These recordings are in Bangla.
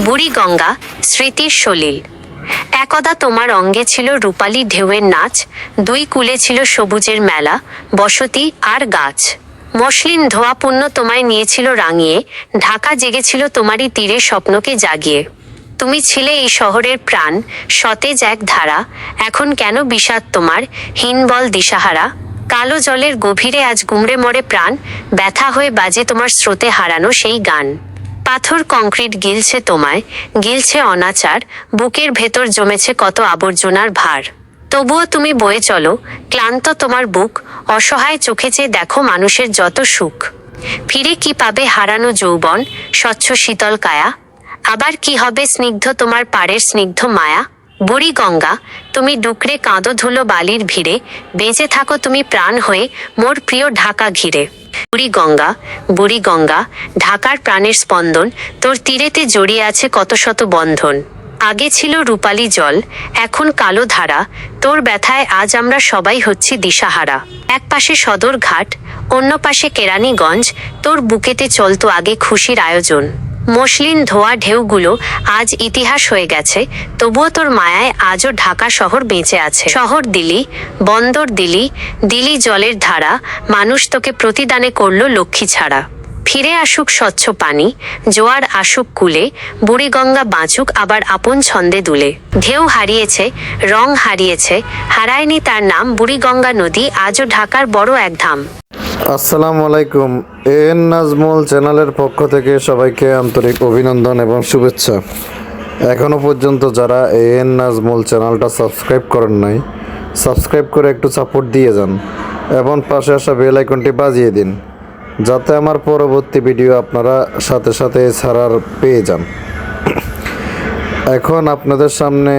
বুড়ি গঙ্গা, স্মৃতির সলিল। একদা তোমার অঙ্গে ছিল রূপালী ঢেউয়ের নাচ, দুই কূলে ছিল সবুজের মেলা, বসতি আর গাছ। মসলিন ধোয়াপূর্ণ তোমায় নিয়েছিল রাঙিয়ে, ঢাকা জেগেছিল তোমারই তীরে স্বপ্নকে জাগিয়ে। তুমি ছিলে এই শহরের প্রাণ, সতেজ এক ধারা, এখন কেন বিষাদ তোমার হীনবল দিশাহারা? কালো জলের গভীরে আজ গুমড়ে মরে প্রাণ, ব্যথা হয়ে বাজে তোমার স্রোতে হারানো সেই গান। পাথর কংক্রিট গিলছে তোমায়, গিলছে অনাচার, বুকের ভেতর জমেছে কত আবর্জনার ভার। তবুও তুমি বয়ে চলো, ক্লান্ত তোমার বুক, অসহায় চোখে চেয়ে দেখো মানুষের যত সুখ। ফিরে কি পাবে হারানো যৌবন, স্বচ্ছ শীতল কায়া? আবার কি হবে স্নিগ্ধ তোমার পাড়ের স্নিগ্ধ মায়া? বুড়ি গঙ্গা, তুমি ডুকরে কাঁদো ধুলো বালির ভিড়ে, বেঁচে থাকো তুমি প্রাণ হয়ে মোর প্রিয় ঢাকা ঘিরে। বুড়ি গঙ্গা বুড়ি গঙ্গা ঢাকার প্রাণের স্পন্দন, তোর তীরেতে জড়িয়ে আছে কত শত বন্ধন। আগে ছিল রূপালী জল, এখন কালো ধারা, তোর ব্যথায় আজ আমরা সবাই হচ্ছি দিশাহারা। এক পাশে সদর ঘাট অন্য পাশে কেরানীগঞ্জ, তোর বুকেতে চলতো আগে খুশির আয়োজন। মসলিন ধোয়া ঢেউগুলো আজ ইতিহাস হয়ে গেছে, তবুও তোর মায়ায় আজও ঢাকা শহর বেঁচে আছে। শহর দিলি, বন্দর দিলি দিলি জলের ধারা, মানুষ তোকে প্রতিদানে করল লক্ষ্মী ছাড়া। ফিরে আসুক স্বচ্ছ পানি, জোয়ার আসুক কুলে বুড়িগঙ্গা বাঁচুক আবার আপন ছন্দে দুলে। ঢেউ হারিয়েছে, রং হারিয়েছে, হারায়নি তার নাম বুড়িগঙ্গা নদী, আজও ঢাকার বড় এক ধাম। আসসালামু আলাইকুম। এন নাজমুল চ্যানেলের পক্ষ থেকে সবাইকে আন্তরিক অভিনন্দন এবং শুভেচ্ছা। এখনও পর্যন্ত যারা এন নাজমুল চ্যানেলটা সাবস্ক্রাইব করেন নাই, সাবস্ক্রাইব করে একটু সাপোর্ট দিয়ে যান এবং পাশে আসা বেল আইকনটি বাজিয়ে দিন, যাতে আমার পরবর্তী ভিডিও আপনারা সাথে সাথে ছাড়ার পেয়ে যান। এখন আপনাদের সামনে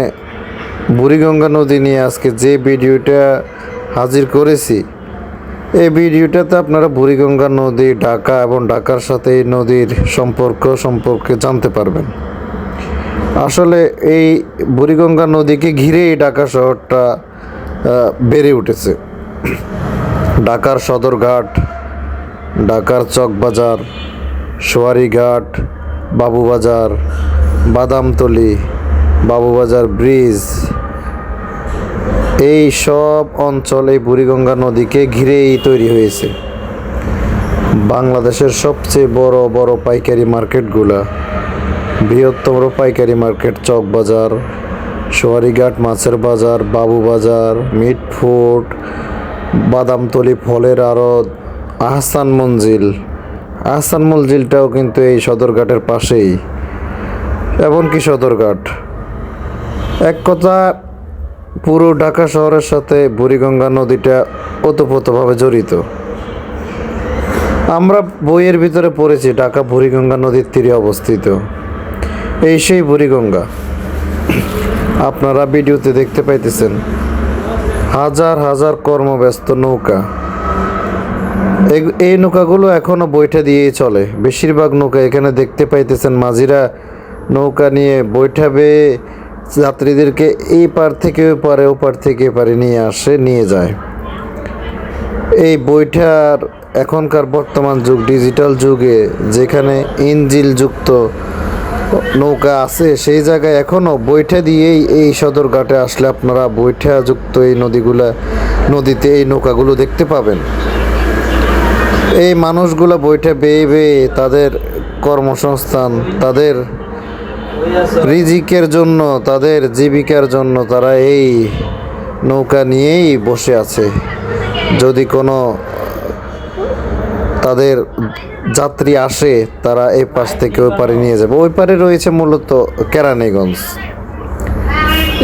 বুড়িগঙ্গা নদী নিয়ে আজকে যে ভিডিওটা হাজির করেছি এই ভিডিওটাতে আপনারা বুড়িগঙ্গা নদী, ঢাকা এবং ঢাকার সাথে এই নদীর সম্পর্ক সম্পর্কে জানতে পারবেন। আসলে এই বুড়িগঙ্গা নদীকে ঘিরেই ঢাকা শহরটা বেড়ে উঠেছে। ঢাকার সদরঘাট, ঢাকার চকবাজার, সোয়ারিঘাট, বাবুবাজার, বাদামতলি, বাবুবাজার ব্রিজ এই সব অঞ্চল এই বুড়িগঙ্গা নদীকে ঘিরেই তৈরি হয়েছে। বাংলাদেশের সবচেয়ে বড় বড় পাইকারি মার্কেটগুলা, বৃহত্তম পাইকারি মার্কেট চকবাজার সোয়ারিঘাট মাছের বাজার বাবুবাজার মিটফুট বাদামতলি ফলের আড়ত, আহসান মঞ্জিল। আহসান মঞ্জিলটাও কিন্তু এই সদরঘাটের পাশেই। এমনকি সদরঘাট। এক কথা পুরো ঢাকা শহরের সাথে বুড়িগঙ্গা নদীটা ওতপ্রোতভাবে জড়িত। আমরা বইয়ের ভিতরে পড়েছি ঢাকা বুড়িগঙ্গা নদীর তীরে অবস্থিত। এই সেই বুড়িগঙ্গা। আপনারা ভিডিওতে দেখতে পাইতেছেন হাজার হাজার কর্মব্যস্ত নৌকা। এই নৌকাগুলো এখনও বৈঠা দিয়েই চলে। বেশিরভাগ নৌকা এখানে দেখতে পাইতেছেন মাঝিরা নৌকা নিয়ে বৈঠা বেয়ে যাত্রীদেরকে এই পার থেকে ওই পারে, ও পার থেকে এ পারে নিয়ে আসে, নিয়ে যায়। এই বৈঠার এখনকার বর্তমান যুগ, ডিজিটাল যুগে, যেখানে ইঞ্জিল যুক্ত নৌকা আছে, সেই জায়গায় এখনও বৈঠা দিয়েই এই সদরঘাটে আসলে আপনারা বৈঠা যুক্ত এই নদীগুলা, নদীতে এই নৌকাগুলো দেখতে পাবেন। এই মানুষগুলো বৈঠা বেয়ে বেয়ে তাদের কর্মসংস্থান, তাদের রিজিকের জন্য, তাদের জীবিকার জন্য তারা এই নৌকা নিয়েই বসে আছে। যদি কোনো, তাদের যাত্রী আসে, তারা এই পাশ থেকে ওই পারে নিয়ে যাবে। ওই পারে রয়েছে মূলত কেরানীগঞ্জ।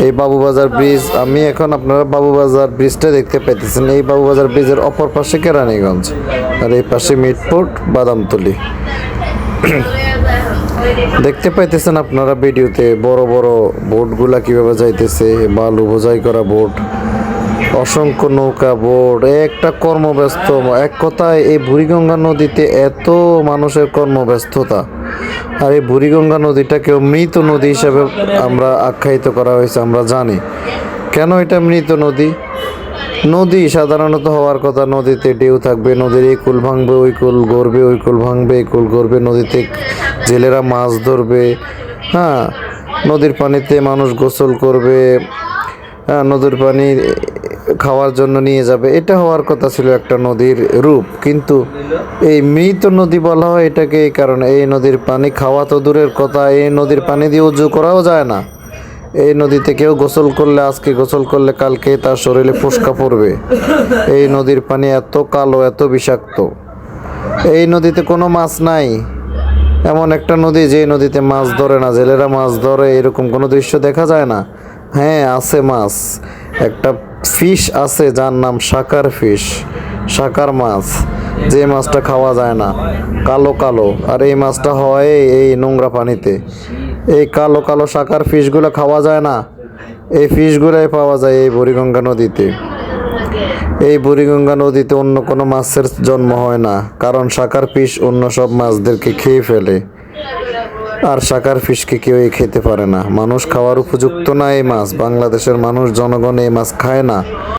এই বাবুবাজার ব্রিজ, আমি এখন আপনারা বাবুবাজার ব্রিজটা দেখতে পাইতেছেন। এই বাবুবাজার ব্রিজের অপর পাশে কেরানীগঞ্জ। আর এই পাশে মিটফোর্ট বাদামতলি। দেখতে পাইতেছেন আপনারা ভিডিওতে বড় বড় বোটগুলা কীভাবে যাইতেছে, বালু বোঝাই করা বোট, অসংখ্য নৌকা বোট, একটা কর্মব্যস্ত এক কথায় এই বুড়িগঙ্গা নদীতে এত মানুষের কর্মব্যস্ততা। আর এই বুড়িগঙ্গা নদীটাকেও মৃত নদী হিসাবে আমরা আখ্যায়িত করা হয়েছে, আমরা জানি। কেন এটা মৃত নদী? নদী সাধারণত হওয়ার কথা, নদীতে ঢেউ থাকবে, নদীর এই কুল ভাঙবে, ওই কুল গড়বে, ওই কুল ভাঙবে, এই কুল গড়বে, নদীতে জেলেরা মাছ ধরবে হ্যাঁ নদীর পানিতে মানুষ গোসল করবে হ্যাঁ নদীর পানি খাওয়ার জন্য নিয়ে যাবে। এটা হওয়ার কথা ছিল একটা নদীর রূপ, কিন্তু এই মৃত নদী বলা হয় এটাকে এই কারণে। এই নদীর পানি খাওয়া তো দূরের কথা, এই নদীর পানি দিয়ে উজু করাও যায় না। এই নদীতে কেউ গোসল করলে, আজকে গোসল করলে, কালকে তার শরীরে ফুসকা পড়বে। এই নদীর পানি এত কালো, এত বিষাক্ত। এই নদীতে কোনো মাছ নাই। এমন একটা নদী যে নদীতে মাছ ধরে না, জেলেরা মাছ ধরে, এরকম কোনো দৃশ্য দেখা যায় না। হ্যাঁ আছে মাছ। একটা ফিশ আছে যার নাম সাকার ফিশ সাকার মাছ। যে মাছটা খাওয়া যায় না, কালো কালো। আর এই মাছটা হয় এই নোংরা পানিতে। এই কালো কালো সাকার ফিশগুলো খাওয়া যায় না, এই ফিশগুলোই পাওয়া যায় এই বুড়িগঙ্গা নদীতে। এই বুড়িগঙ্গা নদীতে অন্য কোনো মাছের জন্ম হয় না, কারণ শাকার ফিশ অন্য সব মাছদেরকে খেয়ে ফেলে। আর শাকার ফিশকে কেউই খেতে পারে না। মানুষ খাওয়ার উপযুক্ত না এই মাছ। বাংলাদেশের মানুষ, জনগণ এই মাছ খায় না।